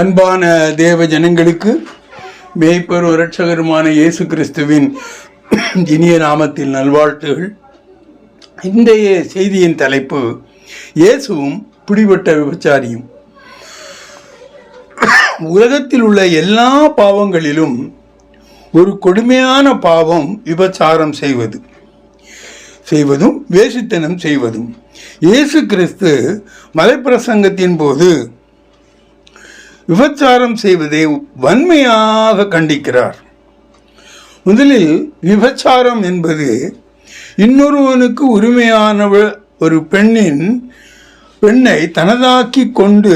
அன்பான தேவ ஜனங்களுக்கு மேய்ப்பரும் இரட்சகருமான இயேசு கிறிஸ்துவின் இனிய நாமத்தில் நல்வாழ்த்துகள். இன்றைய செய்தியின் தலைப்பு இயேசுவும் பிடிபட்ட விபச்சாரியும். உலகத்தில் உள்ள எல்லா பாவங்களிலும் ஒரு கொடுமையான பாவம் விபச்சாரம் செய்வது. செய்வதும் வேசித்தனம் செய்வதும். இயேசு கிறிஸ்து மலைப்பிரசங்கத்தின் போது விபச்சாரம் செய்வதை வன்மையாக கண்டிக்கிறார். முதலில் விபச்சாரம் என்பது இன்னொருவனுக்கு உரிமையானவள் ஒரு பெண்ணின் பெண்ணை தனதாக்கி கொண்டு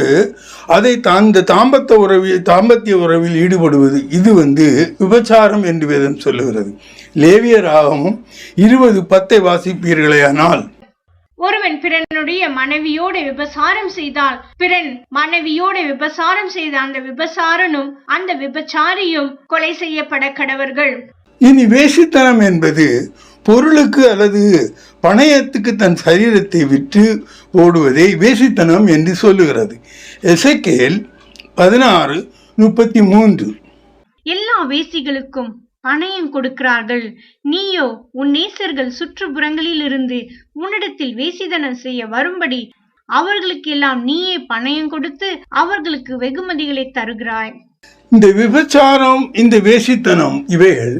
அதை அந்த தாம்பத்த உறவில் தாம்பத்திய உறவில் ஈடுபடுவது. இது வந்து விபச்சாரம் என்று வேதம் சொல்லுகிறது. லேவியராகவும் இருபது பத்தை வாசிப்பீர்களேயானால் ஒருவன் பிறனுடைய மனைவியோடு விபசாரம் செய்தால் பிறன் மனைவியோடு விபசாரம் செய்த அந்த விபசாரனும் அந்த விபச்சாரியும் கொலை செய்யப்பட கடவர்கள். இனி வேசித்தனம் என்பது பொருளுக்கு அல்லது பணயத்துக்கு தன் சரீரத்தை விற்று ஓடுவதை வேசித்தனம் என்று சொல்லுகிறது. எசேக்கியேல் பதினாறு முப்பத்தி மூன்று. எல்லா வேசிகளுக்கும் பணயம் கொடுக்கிறார்கள். நீயோ உன் நேசர்கள் சுற்றுப்புறங்களில் இருந்து உன்னிடத்தில் வேசிதனம் செய்ய வரும்படி அவர்களுக்கெல்லாம் நீயே பணயம் கொடுத்து அவர்களுக்கு வெகுமதிகளை தருகிறாய். இந்த விபச்சாரம் இந்த வேசித்தனம் இவைகள்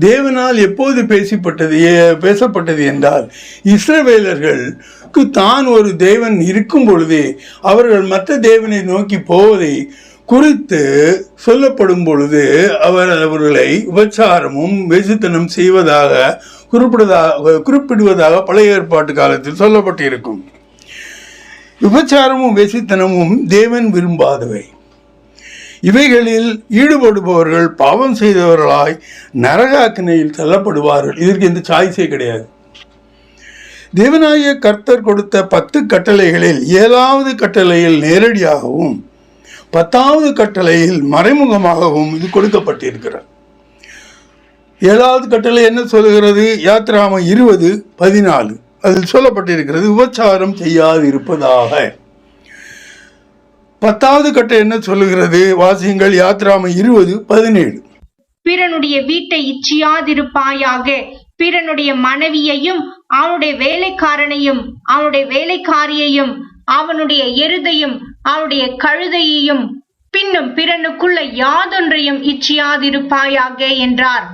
தேவனால் எப்போது பேசப்பட்டது ஏ- பேசப்பட்டது என்றால் இஸ்ரவேலர்களுக்கு தான் ஒரு தேவன் இருக்கும் பொழுதே அவர்கள் மற்ற தேவனை நோக்கி போவதை குறித்து சொல்லப்படும் பொழுது அவர் அவர்களை விபச்சாரமும் வெசித்தனம் செய்வதாக குறிப்பிடுவதாக குறிப்பிடுவதாக பழைய ஏற்பாட்டு காலத்தில் சொல்லப்பட்டிருக்கும். விபச்சாரமும் வெசித்தனமும் தேவன் விரும்பாதவை. இவைகளில் ஈடுபடுபவர்கள் பாவம் செய்தவர்களாய் நரகாக்கினையில் தள்ளப்படுவார்கள். இதற்கு எந்த சாய்ஸே கிடையாது. தேவனாகிய கர்த்தர் கொடுத்த பத்து கட்டளைகளில் ஏழாவது கட்டளையில் நேரடியாகவும் பத்தாவது கட்டளையில் மறைமுகமாகவும் இது கொடுக்கப்பட்டிருக்கிறது. ஏழாவது கட்டளை என்ன சொல்லுகிறது? யாத்ராம இருபது பதினாலு. அதில் சொல்லப்பட்டிருக்கிறது உபச்சாரம் செய்யாது இருப்பதாக பத்தாவது கட்டை என்ன சொல்லுகிறது? வாசியங்கள் யாத்ராம இருபது பதினேழு. பிறனுடைய வீட்டை இச்சியாதிருப்பாயாக. பிறனுடைய மனைவியையும் அவனுடைய வேலைக்காரனையும் அவனுடைய வேலைக்காரியையும் அவனுடைய எருதையும் அவனுடைய கழுதையையும் பின்னும் பிறனுக்குள்ள யாதொன்றையும் இச்சியாதிருப்பாயாக என்றார்.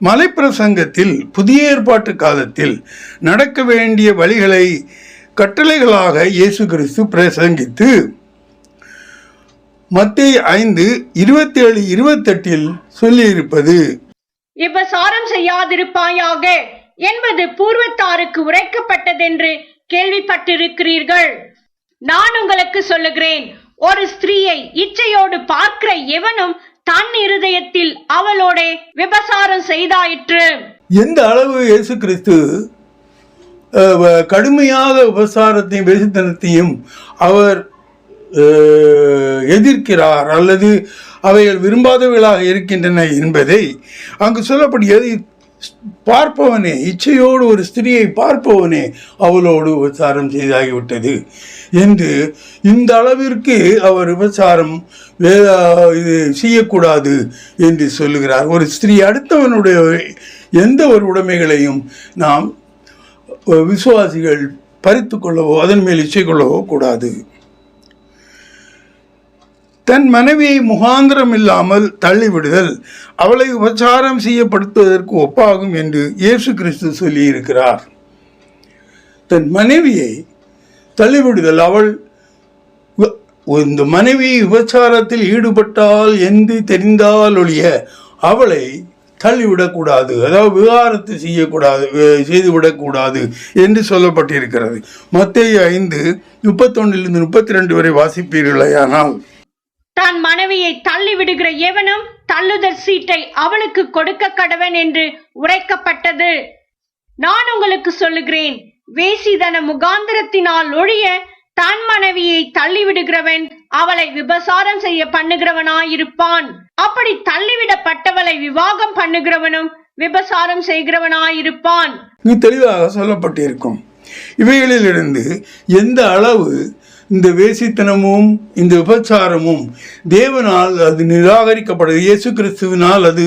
மலைப்பிரசங்கத்தில் புதிய ஏற்பாட்டு காலத்தில் நடக்க வேண்டிய வழிகளை கட்டளைகளாக இயேசு கிறிஸ்து பிரசங்கித்து மத்திய ஐந்து இருபத்தேழு இருபத்தெட்டில் சொல்லியிருப்பது. விபசாரம் செய்யாதிருப்பாயாக என்பது பூர்வத்தாருக்கு உரைக்கப்பட்டதென்று கேள்விப்பட்டிருக்கிறீர்கள். நான் உங்களுக்கு சொல்லுகிறேன் ஒரு ஸ்திரீயை இச்சையோடு பார்க்கிற எவனும் தன் இருதயத்தில் அவளோட விபசாரம் செய்தாயிற்று. எந்த அளவு இயேசு கிறிஸ்து கடுமையாக விபசாரத்தையும் வேசித்தனத்தையும் அவர் எதிர்க்கிறார் அல்லது அவைகள் விரும்பாதவைகளாக இருக்கின்றன என்பதை அங்கு சொல்லப்படுகிறது. பார்ப்பவனே இச்சையோடு ஒரு ஸ்திரியை பார்ப்பவனே அவளோடு விபச்சாரம் செய்தாகிவிட்டது என்று இந்த அளவிற்கு அவர் விபச்சாரம் இது செய்யக்கூடாது என்று சொல்லுகிறார். ஒரு ஸ்திரீ அடுத்தவனுடைய எந்த ஒரு உடைமைகளையும் நாம் விசுவாசிகள் பறித்து கொள்ளவோ அதன் மேல் இச்சை கொள்ளவோ கூடாது. தன் மனைவியை முகாந்திரம் இல்லாமல் தள்ளிவிடுதல். அவளை உபச்சாரம் செய்யப்படுத்துவதற்கு ஒப்பாகும் என்று இயேசு கிறிஸ்து சொல்லியிருக்கிறார். தன் மனைவியை தள்ளிவிடுதல் அவள் இந்த மனைவி விபச்சாரத்தில் ஈடுபட்டால் என்று தெரிந்தால் ஒழிய அவளை தள்ளிவிடக்கூடாது அதாவது விவகாரத்தை செய்யக்கூடாது செய்துவிடக்கூடாது என்று சொல்லப்பட்டிருக்கிறது. மத்திய ஐந்து முப்பத்தொன்னிலிருந்து முப்பத்தி ரெண்டு வரை வாசிப்பீர்களேயானால் தன் மனைவியை தள்ளி விடுகிற எவனும் தள்ளுதல் சீட்டை அவளுக்கு கொடுக்க கடவன் என்று உரைக்கப்பட்டது. நான் உங்களுக்கு சொல்லுகிறேன் வேசிதன முகாந்திரத்தினால் ஒழிய தன் மனைவியை தள்ளி விடுகிறவன் அவளை விபசாரம் செய்ய பண்ணுகிறவனாயிருப்பான். அப்படி தள்ளிவிடப்பட்டவளை விவாகம் பண்ணுகிறவனும் விபசாரம் செய்கிறவனாயிருப்பான். தெளிவாக சொல்லப்பட்டிருக்கும். இவைகளிலிருந்து எந்த அளவு இந்த வேசித்தனமும் இந்த விபச்சாரமும் தேவனால் அது நிராகரிக்கப்படுது இயேசு கிறிஸ்துவினால் அது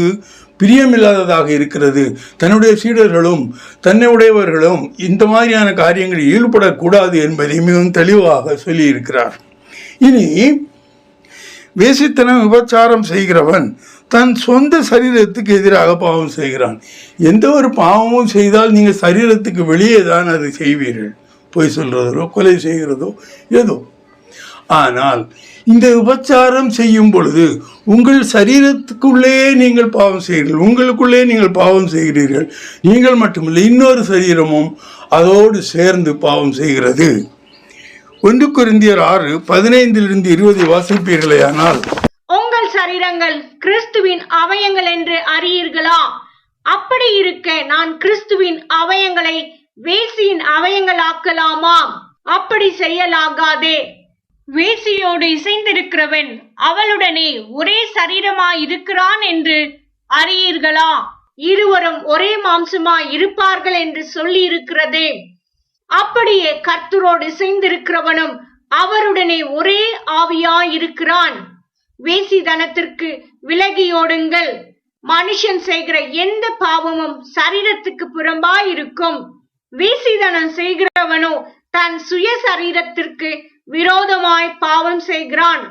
பிரியமில்லாததாக இருக்கிறது. தன்னுடைய சீடர்களும் தன்னை உடையவர்களும் இந்த மாதிரியான காரியங்களில் ஈடுபடக்கூடாது என்பதை மிகவும் தெளிவாக சொல்லியிருக்கிறார். இனி வேசித்தனம் விபச்சாரம் செய்கிறவன் தன் சொந்த சரீரத்துக்கு எதிராக பாவம் செய்கிறான். எந்த ஒரு பாவமும் செய்தால் நீங்கள் சரீரத்துக்கு வெளியே தான் அதை செய்வீர்கள். பொய் சொல்றதோ கொலை செய்கிறதோ ஏதோ. ஆனால் இந்த உபச்சாரம் செய்யும் பொழுது உங்கள் சரீரத்துக்குள்ளே நீங்கள் பாவம் செய்கிறீர்கள் உங்களுக்குள்ளே நீங்கள் பாவம் செய்கிறீர்கள் நீங்கள் மட்டுமில்லை இன்னொரு சரீரமும் அதோடு சேர்ந்து பாவம் செய்கிறது. ஒன்று குருந்தியர் ஆறு பதினைந்திலிருந்து இருபது வாசிப்பீர்களே ஆனால் உங்கள் சரீரங்கள் கிறிஸ்துவின் அவயங்கள் என்று அறியீர்களா? அப்படி இருக்க நான் கிறிஸ்துவின் அவயங்களை வேசியின் அவயங்களாக்கலாமா அப்படி செய்யலாகாதே. வேசியோடு இசைந்திருக்கிறவன் அவளுடனே ஒரே சரீரமாய் இருக்கிறான் என்று அறியீர்களா? இருவரும் ஒரே மாம்சமாய் இருப்பார்கள் என்று சொல்லி இருக்கிறதே அப்படியே கர்த்தரோடு இசைந்திருக்கிறவனும் அவருடனே ஒரே ஆவியாய் இருக்கிறான் வேசிதனத்திற்கு விலகியோடுங்கள். மனுஷன் செய்கிற எந்த பாவமும் சரீரத்துக்கு புறம்பாய் இருக்கும் வீசிதனம் செய்கிறவனோ தன் சுய சரீரத்திற்கு விரோதமாய் பாவம் செய்கிறான்.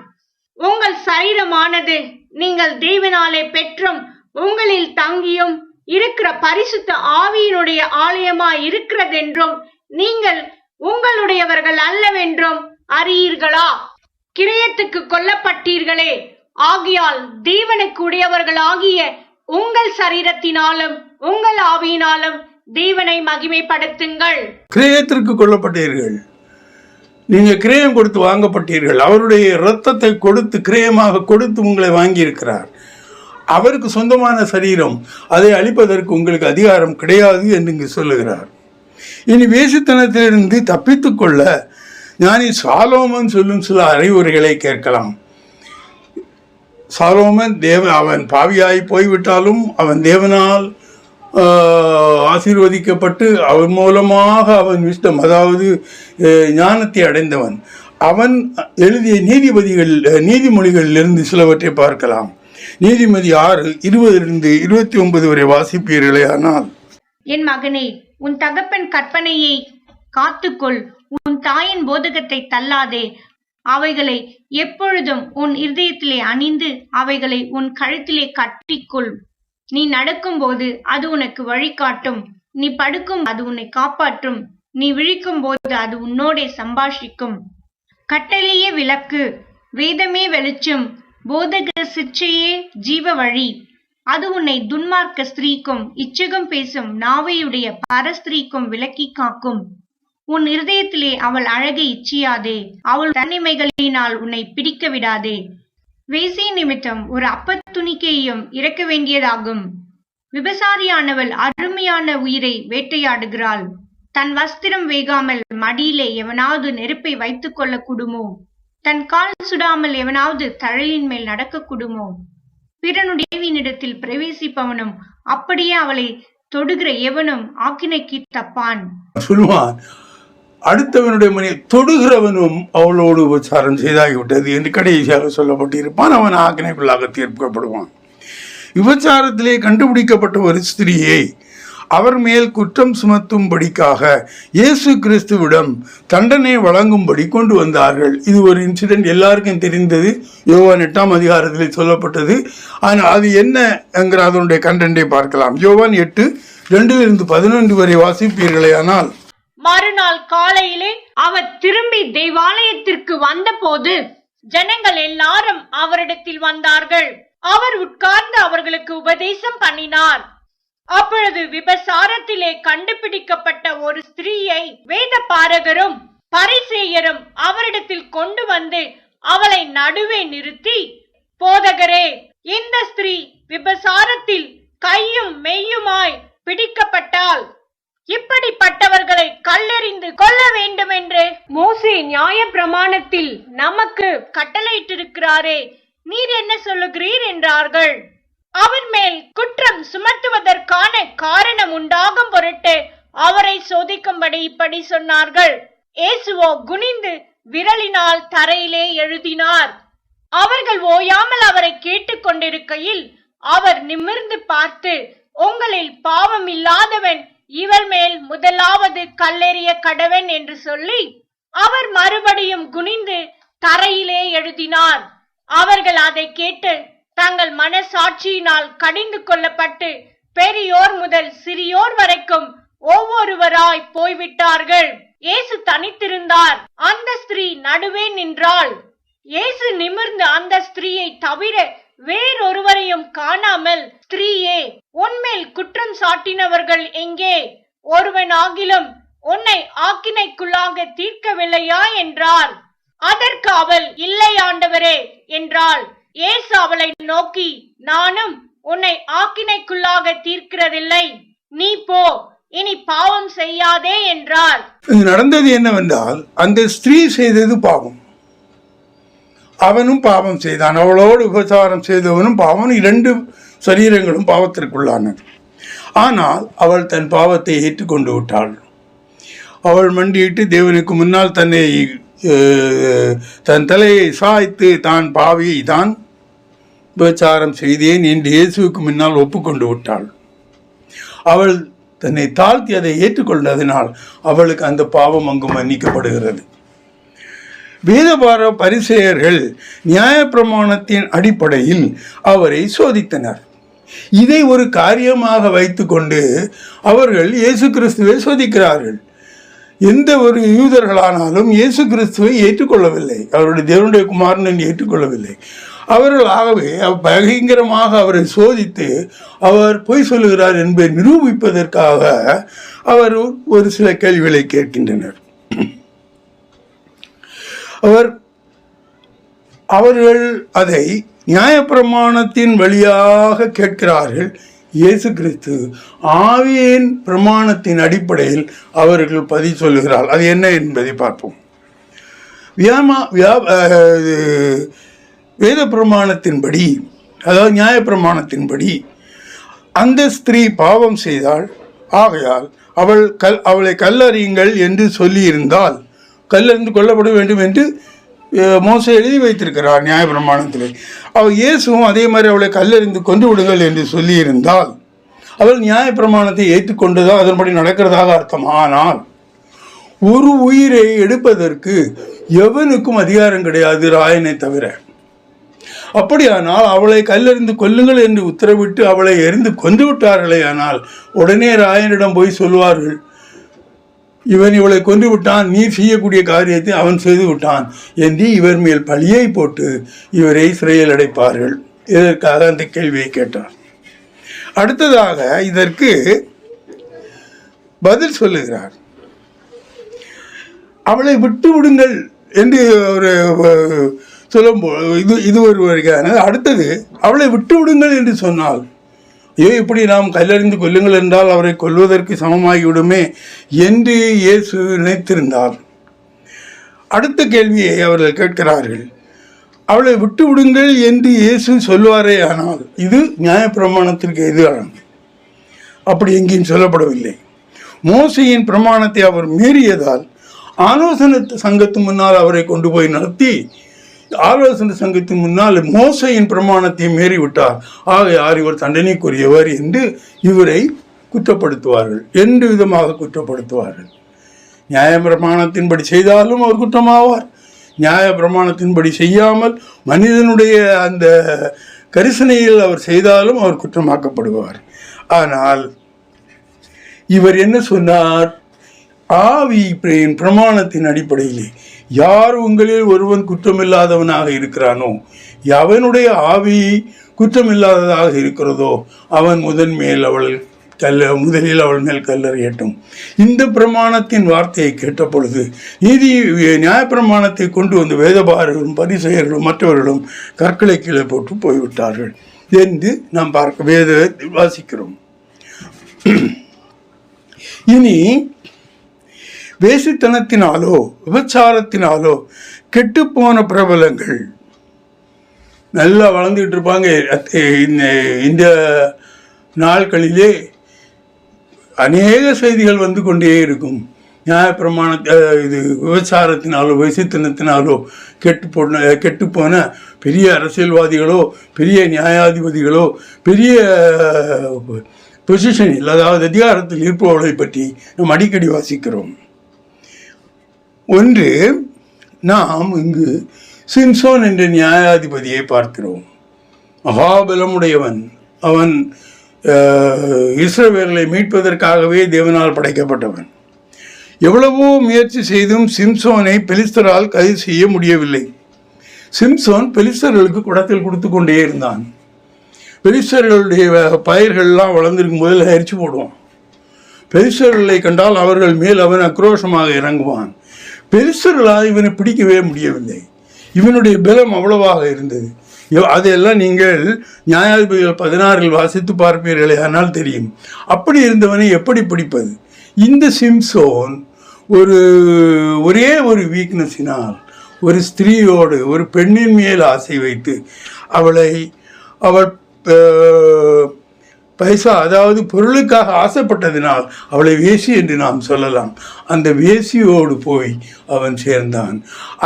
உங்கள் சரீரமானது நீங்கள் தேவனாலே பெற்றும் உங்களில் தங்கியும் இருக்கிற பரிசுத்த ஆவியினுடைய ஆலயமாய் இருக்கிறதென்றும் நீங்கள் உங்களுடையவர்கள் அல்லவென்றும் அறியீர்களா? கிரயத்துக்கு கொல்லப்பட்டீர்களே. ஆகியால் தேவனுக்கு உடையவர்களாகிய உங்கள் சரீரத்தினாலும் உங்கள் ஆவியினாலும் தேவனை மகிமைப்படுத்துங்கள். கிரயத்திற்கு கொல்லப்பட்டீர்கள். நீங்கள் கிரயம் கொடுத்து வாங்கப்பட்டீர்கள். அவருடைய இரத்தத்தை கொடுத்து கிரயமாக கொடுத்து உங்களை வாங்கியிருக்கிறார். அவருக்கு சொந்தமான சரீரம். அதை அழிப்பதற்கு உங்களுக்கு அதிகாரம் கிடையாது என்று இங்கு சொல்லுகிறார். இனி வேசித்தனத்திலிருந்து தப்பித்துக்கொள்ள ஞானி சாலோமன் சொல்லும் சில அறிவுரைகளை கேட்கலாம். சாலோமன் தேவ அவன் பாவியாய் போய்விட்டாலும் அவன் தேவனால் ஆசீர்வதிக்கப்பட்டு அவன் மூலமாக அவன் விஷ்டம் அதாவது ஞானத்தை அடைந்தவன். அவன் எழுதிய நீதிபதிகள் நீதிமொழிகளிலிருந்து சிலவற்றை பார்க்கலாம். நீதிமதி ஆறு இருபதிலிருந்து இருபத்தி ஒன்பது வரை வாசிப்பீர்களே ஆனால். என் மகனே உன் தகப்பன் கற்பனையை காத்துக்கொள். உன் தாயின் போதகத்தை தள்ளாதே. அவைகளை எப்பொழுதும் உன் இருதயத்திலே அணிந்து அவைகளை உன் கழுத்திலே கட்டிக்கொள். நீ நடக்கும்போது அது உனக்கு வழிகாட்டும். நீ படுக்கும் அது உன்னை காப்பாற்றும். நீ விழிக்கும் போது அது உன்னோடே சம்பாஷிக்கும். கட்டளையே விளக்கு. வேதமே வெளிச்சம். போதக சிற்சையே ஜீவ வழி. அது உன்னை துன்மார்க்க ஸ்திரீக்கும் இச்சகம் பேசும் நாவையுடைய பரஸ்திரீக்கும் விலக்கி காக்கும். உன் இருதயத்திலே அவள் அழகை இச்சியாதே. அவள் தன்னிமைகளினால் உன்னை பிடிக்க விடாதே. வேசி நிமித்தம் ஒரு அப்பத்துணிக்கையும் இறக்க வேண்டியதாகும். விபசாரியானவள் அருமையான உயிரை வேட்டையாடுகிறாள். தன் வஸ்திரம் வேகாமல் மடியிலே எவனாவது நெருப்பை வைத்துக் கொள்ளக்கூடுமோ? தன் கால் சுடாமல் எவனாவது தழலின் மேல் நடக்கக்கூடுமோ? பிறனுடையவினிடத்தில் பிறனுடைய பிரவேசிப்பவனும் அப்படியே அவளை தொடுகிற எவனும் ஆக்கினைக்கு தப்பான். சொல்லுவான். அடுத்தவனுடைய மணி தொடுகிறவனும் அவளோடு உபச்சாரம் செய்தாகிவிட்டது என்று கடைசியாக சொல்லப்பட்டிருப்பான். அவன் ஆக்கினைக்குள்ளாக தீர்க்கப்படுவான். விபச்சாரத்திலே கண்டுபிடிக்கப்பட்ட ஒரு ஸ்திரீயை அவர் மேல் குற்றம் சுமத்தும்படிக்காக இயேசு கிறிஸ்துவிடம் தண்டனை வழங்கும்படி கொண்டு வந்தார்கள். இது ஒரு இன்சிடென்ட் எல்லாருக்கும் தெரிந்தது. யோவான் எட்டாம் அதிகாரத்தில் சொல்லப்பட்டது. ஆனால் அது என்ன என்கிற அதனுடைய கண்டென்ட்டை பார்க்கலாம். யோவான் எட்டு ரெண்டிலிருந்து பதினொன்று வரை வாசிப்பீர்களே ஆனால் மறுநாள் காலையிலே அவர் திரும்பி தேவாலயத்திற்கு வந்தபோது ஜனங்கள் எல்லாரும் அவரிடத்தில் வந்தார்கள். அவர் உட்கார்ந்து அவர்களுக்கு உபதேசம் பண்ணினார். அப்பொழுது விபசாரத்திலே கண்டுபிடிக்கப்பட்ட ஒரு ஸ்திரீயை வேத பாரகரும் பரிசேயரும் அவரிடத்தில் கொண்டு வந்து அவளை நடுவே நிறுத்தி போதகரே இந்த ஸ்திரீ விபசாரத்தில் கையும் மெய்யுமா பிடிக்கப்பட்டால் இப்படிப்பட்டவர்களை கல்லெறிந்து கொல்ல வேண்டும் என்று மோசே நியாய பிரமாணத்தில் நமக்கு கட்டளையிட்டிருக்கிறாரே. நீர் என்ன சொல்லுகிறீர் என்றார்கள். அவர் மேல் குற்றம் சுமத்துவதற்கான காரணம் உண்டாகும் பொருட்டு அவரை சோதிக்கும்படி இப்படி சொன்னார்கள். ஏசுவோ குனிந்து விரலினால் தரையிலே எழுதினார். அவர்கள் ஓயாமல் அவரை கேட்டுக்கொண்டிருக்கையில் அவர் நிமிர்ந்து பார்த்து உங்களில் பாவம் இல்லாதவன் இவர் மேல் முதலாவது கல்லெறிய கடவன் என்று சொல்லி அவர் மறுபடியும் குனிந்து தரையிலே எழுதினார். அவர்கள் அதை கேட்டு தங்கள் மனசாட்சியினால் கடிந்து கொள்ளப்பட்டு பெரியோர் முதல் சிறியோர் வரைக்கும் ஒவ்வொருவராய் போய்விட்டார்கள். இயேசு தனித்திருந்தார். அந்த ஸ்திரீ நடுவே நின்றாள். இயேசு நிமிர்ந்து அந்த ஸ்திரீயை தவிர வேறொருவரையும் காணாமல் ஸ்திரீயே உன்மேல் குற்றம் சாட்டினவர்கள் எங்கே? ஒருவன் ஆகிலும் உன்னை ஆக்கினைக்குள்ளாக தீர்க்கவில்லையா என்றார் அதற்கு அவள் இல்லை ஆண்டவரே என்றாள். ஏசு அவளை நோக்கி நானும் உன்னை ஆக்கினைக்குள்ளாக தீர்க்கிறதில்லை. நீ போ இனி பாவம் செய்யாதே என்றார் இது நடந்தது என்னவென்றால் அந்த ஸ்திரீ செய்தது பாவம். அவனும் பாவம் செய்தான். அவளோடு உபசாரம் செய்தவனும் பாவம். இரண்டு சரீரங்களும் பாவத்திற்குள்ளானது. ஆனால் அவள் தன் பாவத்தை ஏற்றுக்கொண்டு விட்டாள். அவள் மண்டியிட்டு தேவனுக்கு முன்னால் தன்னை தன் தலையை சாய்த்து தான் பாவி தான் விபச்சாரம் செய்தேன் என்று இயேசுவுக்கு முன்னால் ஒப்புக்கொண்டு விட்டாள். அவள் தன்னை தாழ்த்தி அதை ஏற்றுக்கொண்டதினால் அவளுக்கு அந்த பாவம் அங்கு மன்னிக்கப்படுகிறது. வேதபார பரிசெயர்கள் நியாயப்பிரமாணத்தின் அடிப்படையில் அவரை சோதித்தனர். இதை ஒரு காரியமாக வைத்துக்கொண்டு அவர்கள் இயேசு கிறிஸ்துவை சோதிக்கிறார்கள். எந்த ஒரு யூதர்களானாலும் இயேசு கிறிஸ்துவை ஏற்றுக்கொள்ளவில்லை. அவருடைய தேவனுடைய குமாரன் ஏற்றுக்கொள்ளவில்லை. அவர்கள் ஆகவே பயங்கரமாக அவரை சோதித்து அவர் பொய் சொல்லுகிறார் என்பதை நிரூபிப்பதற்காக அவர் ஒரு சில கேள்விகளை கேட்கின்றனர். அவர் அவர்கள் அதை நியாயப்பிரமாணத்தின் வழியாக கேட்கிறார்கள். இயேசு கிறிஸ்து ஆவியின் பிரமாணத்தின் அடிப்படையில் அவர்கள் பதி சொல்லுகிறார். அது என்ன என்பதை பார்ப்போம். வியாமா வியா இது வேத பிரமாணத்தின்படி அதாவது நியாய பிரமாணத்தின்படி அந்த ஸ்திரீ பாவம் செய்தாள். ஆகையால் அவள் கல் அவளை கல்லறியுங்கள் என்று சொல்லியிருந்தால் கல்லறிந்து கொல்லப்பட வேண்டும் என்று மோசே எழுதி வைத்திருக்கிறார் நியாயப்பிரமாணத்திலே. அவள் இயேசுவும் அதே மாதிரி அவளை கல்லறிந்து கொண்டு விடுங்கள் என்று சொல்லியிருந்தால் அவள் நியாயப்பிரமாணத்தை ஏற்றுக்கொண்டுதான் அதன்படி நடக்கிறதாக அர்த்தம் ஆனால் ஒரு உயிரை எடுப்பதற்கு எவனுக்கும் அதிகாரம் கிடையாது ராயனை தவிர. அப்படியானால் அவளை கல்லெறிந்து கொல்லுங்கள் என்று உத்தரவிட்டு அவளை எரிந்து கொன்று விட்டார்களே ஆனால் உடனே ராயனிடம் போய் சொல்வார்கள் இவன் இவளை கொன்று விட்டான் நீ செய்யக்கூடிய காரியத்தை அவன் செய்து விட்டான் என்று இவர் மேல் பழியை போட்டு இவரை சிறையில் அடைப்பார்கள். இதற்காக அந்த கேள்வியை கேட்டார். அடுத்ததாக இதற்கு பதில் சொல்லுகிறார். அவளை விட்டு விடுங்கள் என்று ஒரு சொல்லும்போது இது இது ஒரு வகையான அடுத்தது அவளை விட்டு விடுங்கள் என்று சொன்னால் ஏ இப்படி நாம் கல்லறிந்து கொல்லுங்கள் என்றால் அவரை கொல்வதற்கு சமமாகிவிடுமே என்று இயேசு நினைத்திருந்தார். அடுத்த கேள்வியை அவர்கள் கேட்கிறார்கள். அவளை விட்டு விடுங்கள் என்று இயேசு சொல்வாரே ஆனால் இது நியாயப்பிரமாணத்திற்கு எதிரானது. அப்படி எங்கேயும் சொல்லப்படவில்லை. மோசையின் பிரமாணத்தை அவர் மீறியதால் ஆலோசனை சங்கத்து முன்னால் அவரை கொண்டு போய் நடத்தி ஆலோசனை சங்கத்தின் முன்னால் மோசையின் பிரமாணத்தை மீறிவிட்டார். ஆகையார் இவர் தண்டனைக்குரியவர் என்று இவரை குற்றப்படுத்துவார்கள். எந்த விதமாக குற்றப்படுத்துவார்கள்? நியாய பிரமாணத்தின்படி செய்தாலும் அவர் குற்றமாவார். நியாய பிரமாணத்தின்படி செய்யாமல் மனிதனுடைய அந்த கரிசனையில் அவர் செய்தாலும் அவர் குற்றமாக்கப்படுவார். ஆனால் இவர் என்ன சொன்னார்? ஆவி பிரமாணத்தின் அடிப்படையிலே யார் உங்களில் ஒருவன் குற்றமில்லாதவனாக இருக்கிறானோ எவனுடைய ஆவி குற்றமில்லாததாக இருக்கிறதோ அவன் முதன் மேல் அவள் கல்ல முதலில் அவள் மேல் கல்லறியட்டும் இந்த பிரமாணத்தின் வார்த்தையை கேட்ட பொழுது நீதி நியாயப்பிரமாணத்தை கொண்டு வந்து வேதபாரர்களும் பரிசெயர்களும் மற்றவர்களும் கற்களை கீழே போட்டு போய்விட்டார்கள் என்று நாம் பார்க்க வேத வாசிக்கிறோம். இனி வேசித்தனத்தினாலோ விபச்சாரத்தினாலோ கெட்டுப்போன பிரபலங்கள். நல்லா வளர்ந்துட்டு இருப்பாங்க. இந்த இந்த நாட்களிலே அநேக செய்திகள் வந்து கொண்டே இருக்கும். நியாயப்பிரமாண இது விபச்சாரத்தினாலோ வசித்தனத்தினாலோ கெட்டு போன கெட்டு போன பெரிய அரசியல்வாதிகளோ பெரிய நியாயாதிபதிகளோ பெரிய பொசிஷனில் அதாவது அதிகாரத்தில் இருப்பவர்களை பற்றி நாம் அடிக்கடி வாசிக்கிறோம். ஒன்று நாம் இங்கு சிம்சோன் என்ற நியாயாதிபதியை பார்க்கிறோம். மகாபலமுடையவன். அவன் இஸ்ரவேலை மீட்பதற்காகவே தேவனால் படைக்கப்பட்டவன். எவ்வளவோ முயற்சி செய்தும் சிம்சோனை பெலிஸ்தரால் கைது செய்ய முடியவில்லை. சிம்சோன் பெலிஸ்தர்களுக்கு குடத்தில் கொடுத்து கொண்டே இருந்தான். பெலிஸ்தர்களுடைய பயிர்கள்லாம் வளர்ந்திருக்கும் போது அரிச்சு போடுவான். பெலிஸ்தர்களை கண்டால் அவர்கள் மேல் அவன் ஆக்ரோஷமாக இறங்குவான். பெருசர்களால் இவனை பிடிக்கவே முடியவில்லை. இவனுடைய பலம் அவ்வளவாக இருந்தது. அதையெல்லாம் நீங்கள் நியாயாதிபதிகள் பதினாறில் வாசித்து பார்ப்பீர்களே ஆனால் தெரியும். அப்படி இருந்தவனை எப்படி பிடிப்பது? இந்த சிம்சோன் ஒரு ஒரே ஒரு வீக்னஸினால் ஒரு ஸ்திரீயோடு ஒரு பெண்ணின் மேல் ஆசை வைத்து அவளை அவள் பைசா அதாவது பொருளுக்காக ஆசைப்பட்டதினால் அவளை வேசி என்று நாம் சொல்லலாம். அந்த வேசியோடு போய் அவன் சேர்ந்தான்.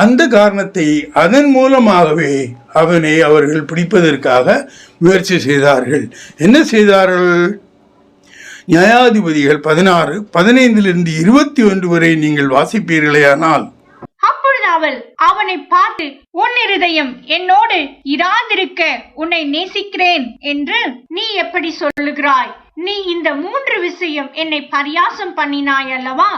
அந்த காரணத்தை அதன் மூலமாகவே அவனை அவர்கள் பிடிப்பதற்காக முயற்சி செய்தார்கள். என்ன செய்தார்கள்? நியாயாதிபதிகள் பதினாறு பதினைந்திலிருந்து இருபத்தி ஒன்று வரை நீங்கள் வாசிப்பீர்களேயானால் ஆனால் அவள். அவனை பார்த்து உன் இருதயம் என்னோடு இராதிருக்க உன்னை நேசிக்கிறேன் என்று நீ எப்படி சொல்லுகிறாய்? நீ இந்த மூன்று விஷயம் என்னை பரியாசம் பண்ணினாய் அல்லவா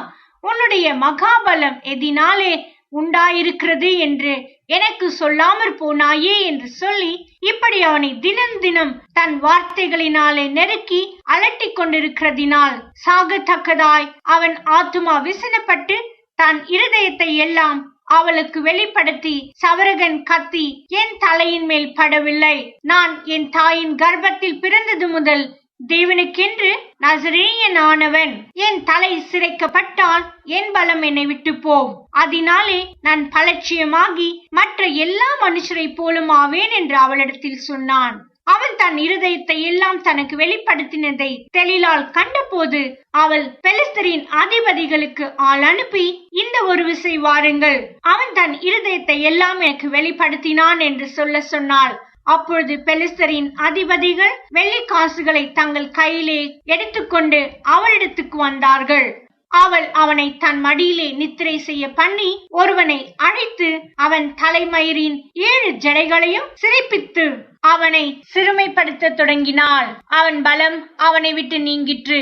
உன்னுடைய மகாபலம் எதினாலே உண்டாயிருக்கிறது என்று எனக்கு சொல்லாமற் போனாயே என்று சொல்லி இப்படி அவனை தினம் தினம் தன் வார்த்தைகளினாலே நெருக்கி அலட்டிக் கொண்டிருக்கிறதினால் சாகத்தக்கதாய் அவன் ஆத்துமா விசனப்பட்டு தன் இருதயத்தை எல்லாம் அவளுக்கு வெளிப்படுத்தி சவரகன் கத்தி என் தலையின் மேல் படவில்லை. நான் என் தாயின் கர்ப்பத்தில் பிறந்தது முதல் தேவனுக்கென்று நசரேயன் ஆனவன். என் தலை சிரைக்கப்பட்டால் என் பலம் என்னை விட்டு போம் அதனாலே நான் பலட்சியமாகி மற்ற எல்லா மனுஷரைப் போலும் ஆவேன் என்று அவளிடத்தில் சொன்னான். அவன் தன் இருதயத்தை எல்லாம் தனக்கு வெளிப்படுத்தினதை தெளிலால் கண்டபோது அவள் பெலிஸ்தரின் அதிபதிகளுக்கு ஆள் அனுப்பி இந்த ஒரு விசை வாருங்கள். அவன் தன் இருதயத்தை எல்லாம் எனக்கு வெளிப்படுத்தினான் என்று சொல்ல சொன்னாள். அப்பொழுது பெலிஸ்தரின் அதிபதிகள் வெள்ளி காசுகளை தங்கள் கையிலே எடுத்துக்கொண்டு அவளிடத்துக்கு வந்தார்கள். அவள் அவனை தன் மடியிலே நித்திரை செய்ய பண்ணி ஒருவனை அழைத்து அவன் தலைமயிரின் ஏழு ஜடைகளையும் சிறைப்பித்து அவனை சிறுமைப்படுத்த தொடங்கினாள். அவன் பலம் அவனை விட்டு நீங்கிற்று.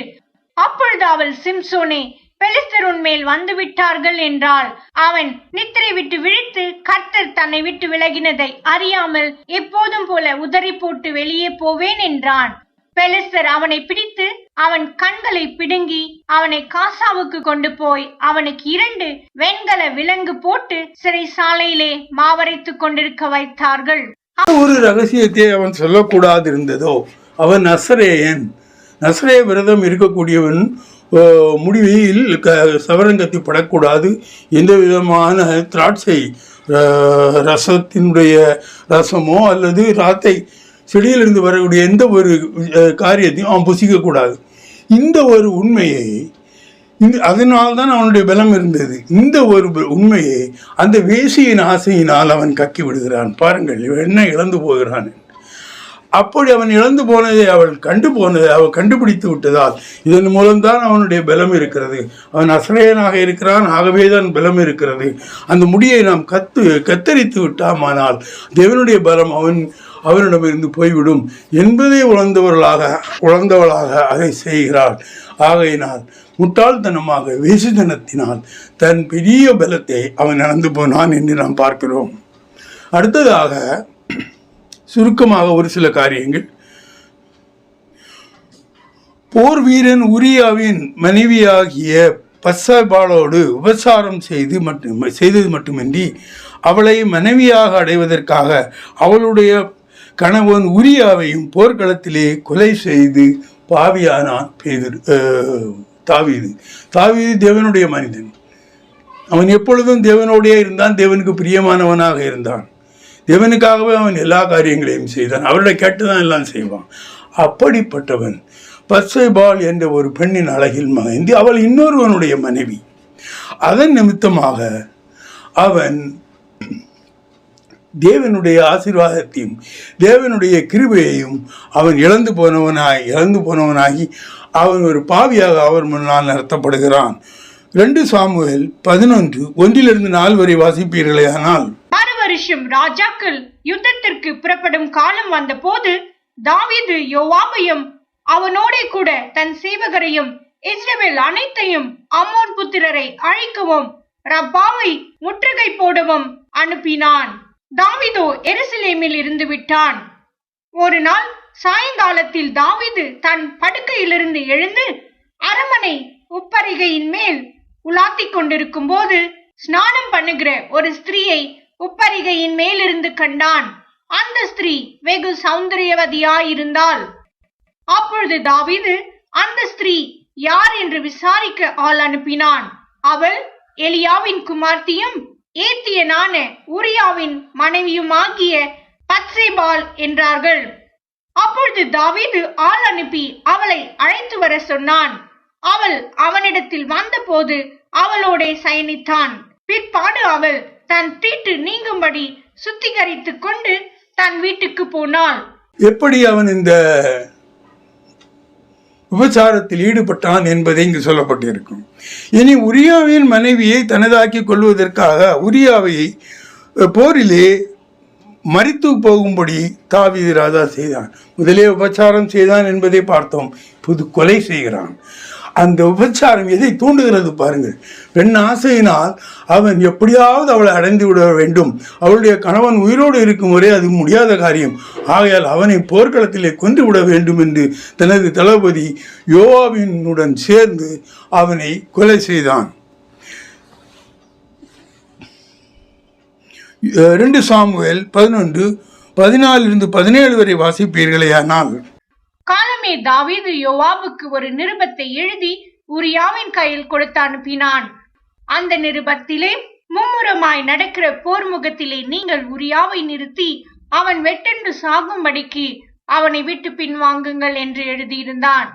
அப்பொழுது அவள் சிம்சோனே பெலிஸ்தர் உன்மேல் வந்து விட்டார்கள் என்றால் அவன் நித்திரை விட்டு விழித்து கர்த்தர் தன்னை விட்டு விலகினதை அறியாமல் எப்போதும் போல உதறி போட்டு வெளியே போவேன் என்றான். பெலிஸ்தர் அவனை பிடித்து அவன் கண்களை பிடுங்கி அவனை காசாவுக்கு கொண்டு போய் அவனுக்கு இரண்டு வெண்கல விலங்கு போட்டு சிறைசாலையிலே மாவரைத்துக் கொண்டிருக்க வைத்தார்கள். ஒரு ரகசியத்தை அவன் சொல்லக்கூடாது இருந்ததோ அவன் நசரேயன். நசரே விரதம் இருக்கக்கூடியவன் முடிவில் க சவரங்கத்தை படக்கூடாது எந்த விதமான திராட்சை ரசத்தினுடைய ரசமோ அல்லது ராத்தை செடியிலிருந்து வரக்கூடிய எந்த ஒரு காரியத்தையும் அவன் புசிக்கக்கூடாது. இந்த ஒரு உண்மையை இந்த அதனால்தான் அவனுடைய பலம் இருந்தது. இந்த ஒரு உண்மையை அந்த வேசியின் ஆசையினால் அவன் கக்கி விடுகிறான். பாருங்கள் என்ன இழந்து போகிறான்? அப்படி அவன் இழந்து போனதை அவள் கண்டு போனதை அவள் கண்டுபிடித்து விட்டதால் இதன் மூலம்தான் அவனுடைய பலம் இருக்கிறது. அவன் அசரேயனாக இருக்கிறான் ஆகவே தான் பலம் இருக்கிறது. அந்த முடியை நாம் கத்து கத்தரித்து விட்டாமானால் தேவனுடைய பலம் அவன் அவரிடமிருந்து போய்விடும். என்பதை உணர்ந்தவர்களாக உணர்ந்தவளாக அதை செய்கிறாள். ஆகையினால் முட்டாள்தனமாக வேசித்தனத்தினால் தன் பெரிய பலத்தை அவன் நடந்து போனான் என்று நாம் பார்க்கிறோம். அடுத்ததாக சுருக்கமாக ஒரு சில காரியங்கள். போர் வீரன் உரியாவின் மனைவியாகிய பசபாலோடு உபசாரம் செய்து மட்டும் செய்தது மட்டுமின்றி அவளை மனைவியாக அடைவதற்காக அவளுடைய கணவன் உரியாவையும் போர்க்களத்திலே கொலை செய்து பாவியானான் பேதிரு தாவீது. தாவீது தேவனுடைய மனிதன். அவன் எப்பொழுதும் தேவனோடே இருந்தான் தேவனுக்கு பிரியமானவனாக இருந்தான். தேவனுக்காகவே அவன் எல்லா காரியங்களையும் செய்தான். அவருடைய கேட்டு தான் எல்லாம் செய்வான். அப்படிப்பட்டவன் பச்சைபால் என்ற ஒரு பெண்ணின் அழகில் மகிழ்ந்து அவள் இன்னொருவனுடைய மனைவி. அதன் நிமித்தமாக அவன் தேவனுடைய ஆசீர்வாதத்தையும் தேவனுடைய கிருபையையும் அவன் இழந்து போனவனாய் இழந்து போனவனாகி அவன் ஒரு பாவியாக அவர் முன்னால் நடத்தப்படுகிறான். ரெண்டு சாமுவேல் பதினொன்று ஒன்றிலிருந்து நாள் வரை வாசிப்பீர்களே ஆனால் மறு வருஷம் ராஜாக்கள் யுத்தத்திற்கு புறப்படும் காலம் வந்த போது தாவிது யோவாபையும் அவனோடே கூட தன் சேவகரையும் இஸ்ரேல் அனைத்தையும் அம்மோன் புத்திரரை அழிக்கவும் ரப்பாவை முற்றுகை போடவும் அனுப்பினான். தாவிதோ எருசலேமில் இருந்து விட்டான். ஒரு நாள் சாயங்காலத்தில் தாவிது தன் படுக்கையிலிருந்து எழுந்து அரமனை உப்பரிகையின் மேல் உலாத்திக் கொண்டிருக்கும் போது ஸ்நானம் பண்ணுகிற ஒரு ஸ்திரீயை உப்பரிகையின் மேலிருந்து கண்டான். அந்த ஸ்திரீ வெகு சௌந்தரியவதியாயிருந்தாள். அப்பொழுது தாவிது அந்த ஸ்திரீ யார் என்று விசாரிக்க ஆள் அனுப்பினான். அவள் எலியாவின் குமார்த்தியும் ஏத்தியனான உரியாவின் மனைவியுமாகிய பத்சேபால் என்றார்கள். அப்பொழுது தாவீது ஆள் அனுப்பி அவளை அழைத்து வர சொன்னான். அவள் அவனிடத்தில் வந்தபோது அவளோடே சயனித்தான். பிற்பாடு அவள் தன் தீட்டு நீங்கும்படி சுத்திகரித்துக் கொண்டு தன் வீட்டுக்கு போனாள். எப்படி அவன் இந்த விபச்சாரத்தில் ஈடுபட்டான் என்பதை இங்கு சொல்லப்பட்டிருக்கும். இனி உரியாவின் மனைவியை தனதாக்கி கொள்வதற்காக உரியாவை போரிலே மறித்து போகும்படி தாவீது ராஜா செய்தான். முதலே உபச்சாரம் செய்தான் என்பதை பார்த்தோம். புது கொலை செய்கிறான். அந்த உபச்சாரம் எதை தூண்டுகிறது பாருங்கள். பெண் ஆசையினால் அவன் எப்படியாவது அவளை அடைந்து விட வேண்டும். அவளுடைய கணவன் உயிரோடு இருக்கும் வரை அது முடியாத காரியம். ஆகையால் அவனை போர்க்களத்திலே கொன்று விட வேண்டும் என்று தனது தளபதி யோவாவினுடன் சேர்ந்து அவனை கொலை செய்தான். ரெண்டு சாமுவேல் பதினொன்று பதினாலிருந்து பதினேழு வரை வாசிப்பீர்களே ஆனால் தாவீது யோவாபுக்கு ஒரு நிருபத்தை எழுதி உரியாவின் கையில் கொடுத்து அனுப்பினான். அந்த நிருபத்திலே மும்முரமாய் நடக்கிற போர் முகத்திலே நீங்கள் உரியாவை நிறுத்தி அவன் வெட்டென்று சாகும்படிக்கு அவனை விட்டு பின்வாங்குங்கள் என்று எழுதியிருந்தான்.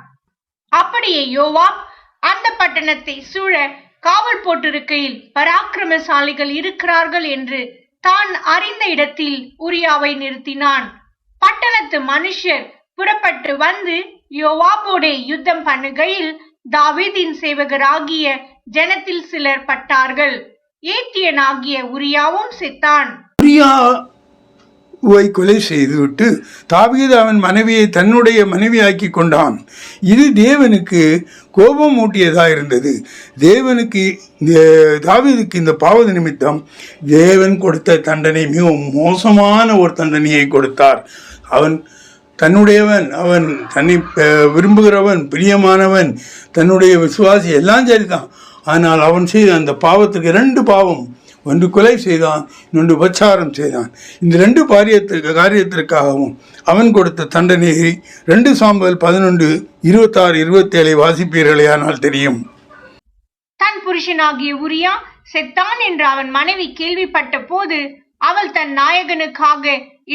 அப்படியே யோவாப் அந்த பட்டணத்தை சூழ காவல் போட்டிருக்கையில் பராக்கிரமசாலிகள் இருக்கிறார்கள் என்று தான் அறிந்த இடத்தில் உரியாவை நிறுத்தினான். பட்டணத்து மனுஷர் புறப்பட்டு வந்து யோவாபோடே யுத்தம் பண்ணுகையில் தாவீதின் சேவகராகிய ஜனத்தில் சிலர் பட்டார்கள். ஏத்தியனாகிய உரியாவும் செத்தான். உரியாவை கொலை செய்துவிட்டு தாவீது அவன் மனைவியை தன்னுடைய மனைவியாக்கி கொண்டான். இது தேவனுக்கு கோபம் ஊட்டியதாக இருந்தது. தேவனுக்கு தாவீதுக்கு இந்த பாவது நிமித்தம் தேவன் கொடுத்த தண்டனை மிகவும் மோசமான ஒரு தண்டனையை கொடுத்தார். அவன் தன்னுடையவன் அவன் தன்னை விரும்புகிறவன் பிரியமானவன் தன்னுடைய விசுவாசி எல்லாம் சரிதான். ஆனால் அவன் செய்த அந்த பாவத்துக்கு ரெண்டு பாவம். ஒன்று கொலை செய்தான் இன்னொன்று உபச்சாரம் செய்தான். இந்த ரெண்டு காரியத்திற்கு காரியத்திற்காகவும் அவன் கொடுத்த தண்டனையை ரெண்டு சாம்பல் பதினொன்று இருபத்தாறு இருபத்தேழை வாசிப்பீர்களேயானால் தெரியும். தன் புருஷனாகிய உரியா செத்தான் என்று அவன் மனைவி கேள்விப்பட்ட போது அவள் தன் நாயகனுக்காக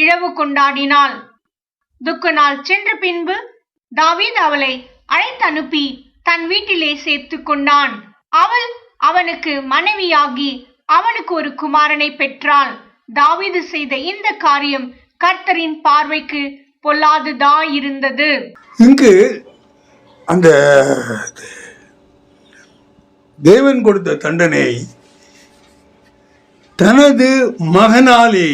இழவு கொண்டாடினாள். துக்க நாள் சென்ற பின்பு தாவீது அவளை அழைத்தனுப்பி தன் வீட்டிலே சேர்த்து கொண்டான். அவள் அவனுக்கு மனைவியாகி அவனுக்கு ஒரு குமாரனை பெற்றாள். தாவீது செய்த இந்த காரியம் கர்த்தரின் பார்வைக்கு பொல்லாததாயிருந்தது. இங்கு அந்த தேவன் கொடுத்த தண்டனை தனது மகனாலே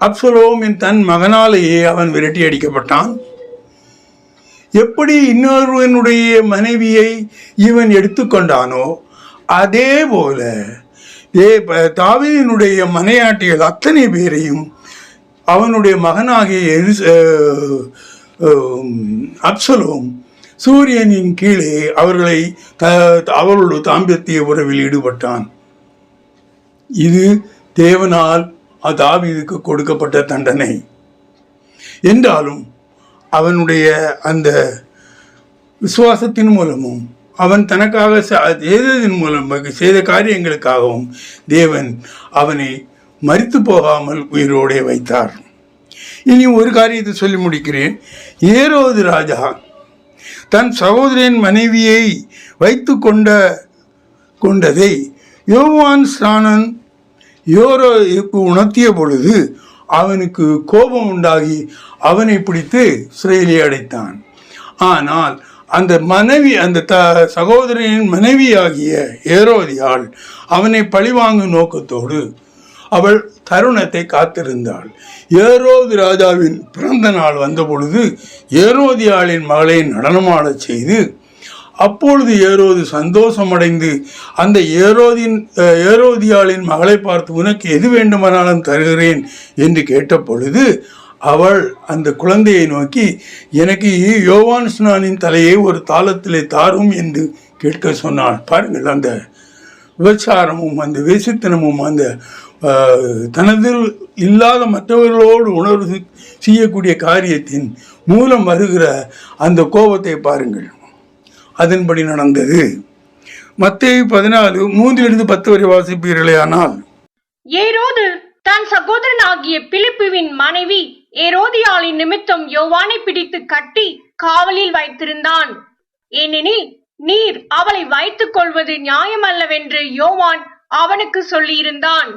அப்சலோமின் தன் மகனாலேயே அவன் விரட்டி அடிக்கப்பட்டான். எப்படி இன்னொருவனுடைய மனைவியை இவன் எடுத்துக்கொண்டானோ அதே போல தே தாவீதினுடைய மனையாட்டிகள் அத்தனை பேரையும் அவனுடைய மகனாகிய அப்சலோம் சூரியனின் கீழே அவர்களை த அவர்களுடைய தாம்பத்திய உறவில் ஈடுபட்டான். இது தேவனால் தாவீதுக்கு கொடுக்கப்பட்ட தண்டனை. என்றாலும் அவனுடைய அந்த விசுவாசத்தின் மூலமும் அவன் தனக்காக செய்ததின் மூலம் செய்த காரியங்களுக்காகவும் தேவன் அவனை மறித்து போகாமல் உயிரோடே வைத்தார். இனி ஒரு காரியத்தை சொல்லி முடிக்கிறேன். ஏரோது ராஜா தன் சகோதரின் மனைவியை வைத்து கொண்ட கொண்டதை யோவான் ஸ்நானன் யோரோ உணர்த்திய பொழுது அவனுக்கு கோபம் உண்டாகி அவனை பிடித்து சிறையிலே அடைத்தான். ஆனால் அந்த மனைவி அந்த த சகோதரனின் மனைவியாகிய ஏரோதியாள் அவனை பழிவாங்கும் நோக்கத்தோடு அவள் தருணத்தை காத்திருந்தாள். ஏரோது ராஜாவின் பிறந்த நாள் வந்த பொழுது ஏரோதியாளின் மகளை நடனமாடச் செய்து அப்பொழுது ஏரோது சந்தோஷமடைந்து அந்த ஏரோதின் ஏரோதியாளின் மகளை பார்த்து உனக்கு எது வேண்டுமானாலும் தருகிறேன் என்று கேட்ட பொழுது அவள் அந்த குழந்தையை நோக்கி எனக்கு யோவான் ஸ்னானின் தலையை ஒரு தாளத்திலே தாரும் என்று கேட்க சொன்னாள். பாருங்கள் அந்த விபச்சாரமும் அந்த வேசித்தனமும் அந்த தனதில் இல்லாத மற்றவர்களோடு உணர்வு செய்யக்கூடிய காரியத்தின் மூலம் வருகிற அந்த கோபத்தை பாருங்கள். அதன்படி நடந்தது. மத்திய பதினாலு மூன்றிலிருந்து பத்து வரை வாசிப்பீர்களே ஆனால் ஏரோது தன் சகோதரனாகிய பிலிப்புவின் மனைவி ஏரோதியாளின் நிமித்தம் யோவானை பிடித்து கட்டி காவலில் வைத்திருந்தான். ஏனெனில் நீர் அவளை வைத்துக் கொள்வது நியாயமல்லவென்று யோவான் அவனுக்கு சொல்லியிருந்தான்.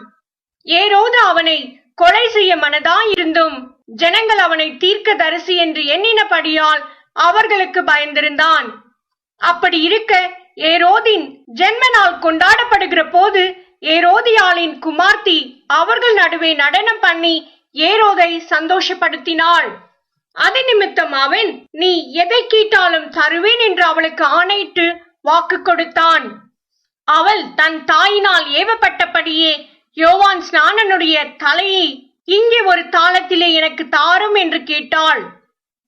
ஏரோது அவனை கொலை செய்ய மனதாயிருந்தும் ஜனங்கள் அவனை தீர்க்க தரிசி என்று எண்ணினபடியால் அவர்களுக்கு பயந்திருந்தான். அப்படி இருக்க ஏரோதின் ஜென்ம நாள் கொண்டாடப்படுகிற போது ஏரோதியாளின் குமார்த்தி அவர்கள் நடுவே நடனம் பண்ணி ஏரோதை சந்தோஷப்படுத்தினாள். அது நிமித்தம் அவன் நீ எதை கேட்டாலும் தருவேன் என்று அவளுக்கு ஆணையிட்டு வாக்கு கொடுத்தான். அவள் தன் தாயினால் ஏவப்பட்டபடியே யோவான் ஸ்நானனுடைய தலையை இங்கே ஒரு தாளத்திலே எனக்கு தாரும் என்று கேட்டாள்.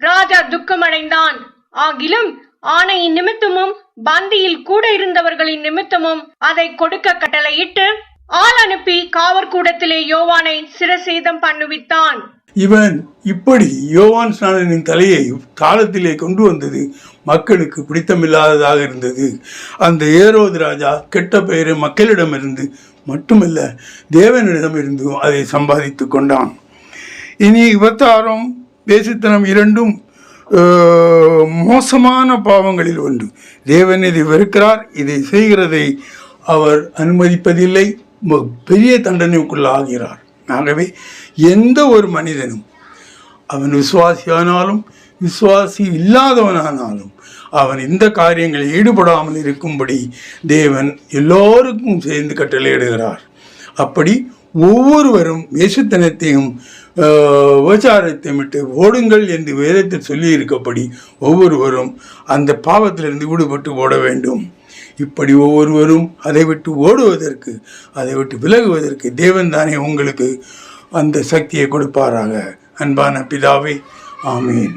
ராஜா துக்கமடைந்தான். ஆகிலும் ஆணையின் நிமித்தமும் பந்தியில் கூட இருந்தவர்களின் நிமித்தமும் அதை கொடுக்க கட்டளையிட்டு ஆள் அனுப்பி காவற்கூடத்திலே யோவானை சிரசேதம் பண்ணுவித்தான். இவன் இப்படி யோவான் ஸ்நானனின் தலையை தாளத்திலே கொண்டு வந்தது மக்களுக்கு பிடித்தமில்லாததாக இருந்தது. அந்த ஏரோது ராஜா கெட்ட பெயரை மக்களிடமிருந்து மட்டுமல்ல தேவனிடமிருந்தும் அதை சம்பாதித்து கொண்டான். இனி விபத்தாரம் வேசித்தனம் இரண்டும் மோசமான பாவங்களில் ஒன்று. தேவன் இதை வெறுக்கிறார் இதை செய்கிறதை அவர் அனுமதிப்பதில்லை ம- பெரிய தண்டனைக்குள்ளாகிறார். ஆகவே எந்த ஒரு மனிதனும் அவன் விசுவாசியானாலும் விசுவாசி இல்லாதவனானாலும் அவன் இந்த காரியங்களில் ஈடுபடாமல் இருக்கும்படி தேவன் எல்லோருக்கும் சேர்ந்து கட்டளையிடுகிறார். அப்படி ஒவ்வொருவரும் வேசுத்தனத்தையும் ஆஹ், விட்டு ஓடுங்கள் என்று வேதத்தில் சொல்லி இருக்கப்படி ஒவ்வொருவரும் அந்த பாவத்திலிருந்து விடுபட்டு ஓட வேண்டும். இப்படி ஒவ்வொருவரும் அதை விட்டு ஓடுவதற்கு அதை விட்டு விலகுவதற்கு தேவன் தானே உங்களுக்கு அந்த சக்தியை கொடுப்பாராக. அன்பான பிதாவே ஆமீன்.